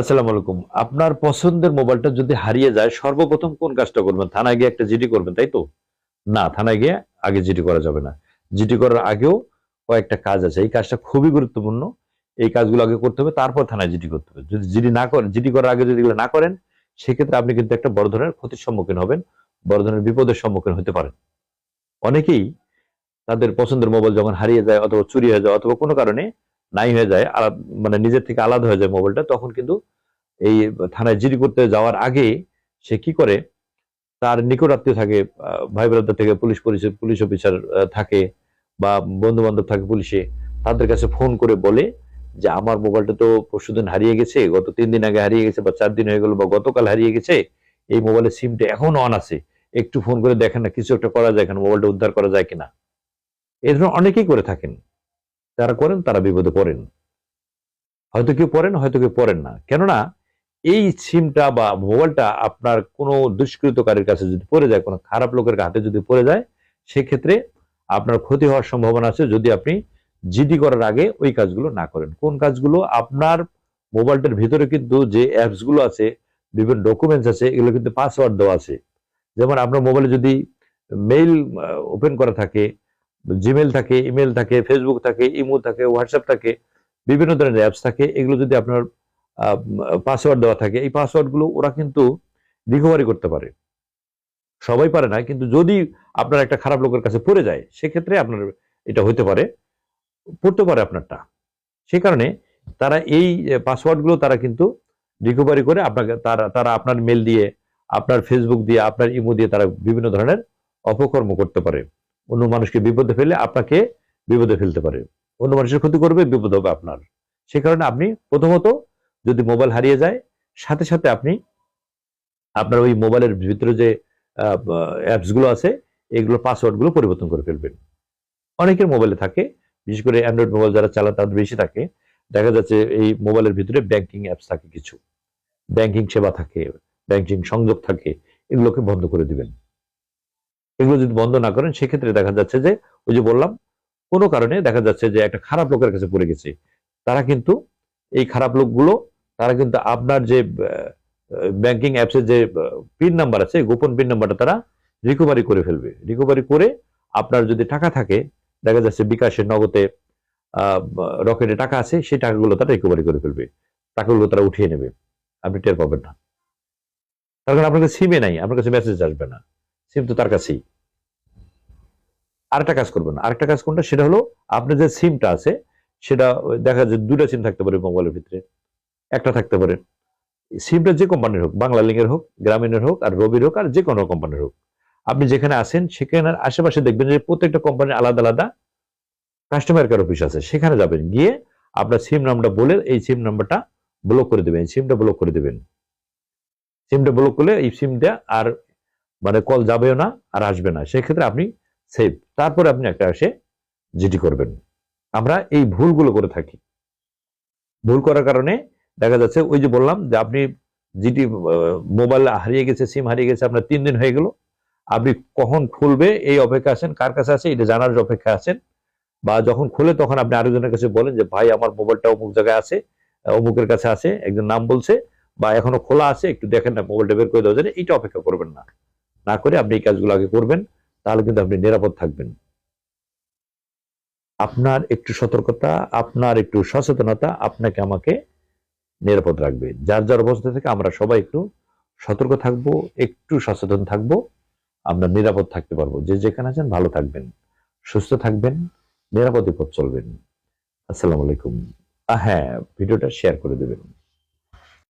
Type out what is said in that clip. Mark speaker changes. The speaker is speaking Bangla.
Speaker 1: আসসালামু আলাইকুম। আপনার পছন্দের মোবাইলটা যদি হারিয়ে যায়, সর্বপ্রথম কোন কাজটা করবেন? থানায় গিয়ে একটা জিডি করবেন, তাই তো? না, থানায় গিয়ে আগে জিডি করা যাবে না। জিডি করার আগেও কয়েকটা কাজ আছে। এই কাজটা খুবই গুরুত্বপূর্ণ। এই কাজগুলো আগে করতে হবে, তারপর থানায় জিডি করতে হবে। যদি জিডি না করেন, জিডি করার আগে যদি এগুলো না করেন, সেক্ষেত্রে আপনি কিন্তু একটা বড় ধরনের ক্ষতির সম্মুখীন হবেন, বড় ধরনের বিপদের সম্মুখীন হতে পারেন। অনেকেই তাদের পছন্দের মোবাইল যখন হারিয়ে যায় অথবা চুরি হয়ে যায় অথবা কোনো কারণে নাই হয়ে যায় মানে নিজের থেকে আলাদা হয়ে যায় মোবাইলটা, তখন কিন্তু এই থানায় জিডি করতে যাওয়ার আগে সে কি করে? তার নিকট আত্মীয় থাকে ভাই ব্রাদার থেকে পুলিশ পরিচয়, পুলিশ অফিসার থাকে বা বন্ধু বান্ধব থাকে পুলিশে, তাদের কাছে ফোন করে বলে যে আমার মোবাইলটা তো পরশুদিন হারিয়ে গেছে, গত তিন দিন আগে হারিয়ে গেছে বা চার দিন হয়ে গেল বা গতকাল হারিয়ে গেছে, এই মোবাইলের সিমটা এখন অন আছে, একটু ফোন করে দেখেন না, কিছু একটা করা যায় কিনা, মোবাইলটা উদ্ধার করা যায় কিনা। এই ধরনের অনেকেই করে থাকেন। যারা করেন, তারা বিপদে পড়েন। হয়তো কেউ পড়েন, হয়তো কেউ পড়েন না। কেননা, এই সিমটা বা মোবাইলটা আপনার কোনো দুষ্কৃতকারীর কাছে যদি পড়ে যায়, কোনো খারাপ লোকের হাতে যদি পড়ে যায়, সেক্ষেত্রে আপনার ক্ষতি হওয়ার সম্ভাবনা আছে যদি আপনি জিডি করার আগে ওই কাজগুলো না করেন। কোন কাজগুলো? আপনার মোবাইলটার ভিতরে কিন্তু যে অ্যাপসগুলো আছে, বিভিন্ন ডকুমেন্টস আছে, এগুলো কিন্তু পাসওয়ার্ড দেওয়া আছে। যেমন আপনার মোবাইলে যদি মেইল ওপেন করা থাকে জিমেল থাকে ইমেল থাকে ফেসবুক থাকে ইমো থাকে হোয়াটসঅ্যাপ থাকে, বিভিন্ন ধরনের অ্যাপস থাকে। এগুলো যদি আপনার পাসওয়ার্ড দেওয়া থাকে, এই পাসওয়ার্ডগুলো ওরা কিন্তু রিকভারি করতে পারে। সবাই পারে না, কিন্তু যদি আপনার একটা খারাপ লোকের কাছে পড়ে যায়, সেক্ষেত্রে আপনার এটা হতে পারে, পড়তে পারে আপনারটা। সেই কারণে তারা এই পাসওয়ার্ডগুলো তারা কিন্তু রিকভারি করে আপনাকে, তারা তারা আপনার মেল দিয়ে, আপনার ফেসবুক দিয়ে, আপনার ইমো দিয়ে তারা বিভিন্ন ধরনের অপকর্ম করতে পারে। অন্য মানুষকে বিপদে ফেলে আপনাকে বিপদে ফেলতে পারে। অন্য মানুষের ক্ষতি করবে, বিপদ হবে আপনার। সে কারণে আপনি প্রথমত যদি মোবাইল হারিয়ে যায়, সাথে সাথে আপনি আপনার ওই মোবাইলের ভিতরে যে অ্যাপসগুলো আছে এগুলো পাসওয়ার্ডগুলো পরিবর্তন করে ফেলবেন। অনেকের মোবাইলে থাকে, বিশেষ করে অ্যান্ড্রয়েড মোবাইল যারা চালান তাদের বেশি থাকে। দেখা যাচ্ছে এই মোবাইলের ভিতরে ব্যাংকিং অ্যাপস থাকে কিছু। ব্যাংকিং সেবা থাকে, ব্যাংকিং সংযোগ থাকে, এগুলোকে বন্ধ করে দিবেন। এগুলো যদি বন্ধ না করেন, সেক্ষেত্রে দেখা যাচ্ছে যে, ওই যে বললাম, কোনো কারণে দেখা যাচ্ছে যে একটা খারাপ লোকের কাছে পড়ে গেছে। তারা কিন্তু এই খারাপ লোকগুলো, তারা কিন্তু আপনার যে ব্যাংকিং অ্যাপসের যে পিন নাম্বার আছে, গোপন পিন নাম্বারটা তারা রিকভারি করে ফেলবে। রিকভারি করে আপনার যদি টাকা থাকে, দেখা যাচ্ছে বিকাশের নগদে রকেটে টাকা আছে, সেই টাকাগুলো তারা রিকভারি করে ফেলবে। টাকাগুলো তারা উঠিয়ে নেবে। আপনি টের পাবেন না। তার কারণ আপনার কাছে সিমে নাই, আপনার কাছে মেসেজ আসবে না। সিম তো তার কাছেই। আরেকটা কাজ করবেন, আরেকটা কাজ কোনটা সেটা হলো আপনার যে সিমটা আছে, সেটা দেখা যায় দুটা সিম থাকতে পারে মোবাইলের ভিতরে, একটা থাকতে পারে। সিমটা যে কোম্পানির হোক, বাংলা লিঙ্কের হোক, গ্রামীণের হোক, আর রবির হোক, আর যে কোনো কোম্পানির হোক। আপনি যেখানে আছেন, সেখানে আশেপাশে দেখবেন যে প্রত্যেকটা কোম্পানির আলাদা আলাদা কাস্টমার কেয়ার অফিস আছে। সেখানে যাবেন, গিয়ে আপনার সিম নাম্বারটা বলে এই সিম নাম্বারটা ব্লক করে দেবেন সিমটা ব্লক করে দেবেন। সিমটা ব্লক করলে এই সিমটা আর মানে কল যাবেও না আর আসবে না। সেক্ষেত্রে আপনি সেভ তারপরে আপনি একটা এসে জিডি করবেন। আমরা এই ভুলগুলো করে থাকি। ভুল করার কারণে দেখা যাচ্ছে ওই যে বললাম যে আপনি জিটি মোবাইল হারিয়ে গেছে সিম হারিয়ে গেছে, আপনার তিন দিন হয়ে গেল। আপনি কখন খুলবে, এই অপেক্ষা আছেন, কার কাছে আছে, এটা জানার অপেক্ষা আছেন, বা যখন খুলে তখন আপনি আরেকজনের কাছে বলেন যে, ভাই, আমার মোবাইলটা অমুক জায়গায় আছে, অমুকের কাছে আছে, একজন নাম বলছে, বা এখনও খোলা আছে, একটু দেখেন না মোবাইলটা বের করে দেওয়া যায় এইটা অপেক্ষা করবেন না। না করে আপনি এই কাজগুলো আগে করবেন, তাহলে কিন্তু আপনি নিরাপদ থাকবেন। আপনার একটু সতর্কতা, আপনার একটু সচেতনতা আপনাকে আমাকে নিরাপদ রাখবে। যার যার অবস্থা থেকে আমরা সবাই একটু সতর্ক থাকব, একটু সচেতন থাকব, আমরা নিরাপদ থাকতে পারব। যে যেখানে আছেন ভালো থাকবেন, সুস্থ থাকবেন, নিরাপদে পথ চলবেন। আসসালামু আলাইকুম। হ্যাঁ ভিডিওটা শেয়ার করে দেবেন।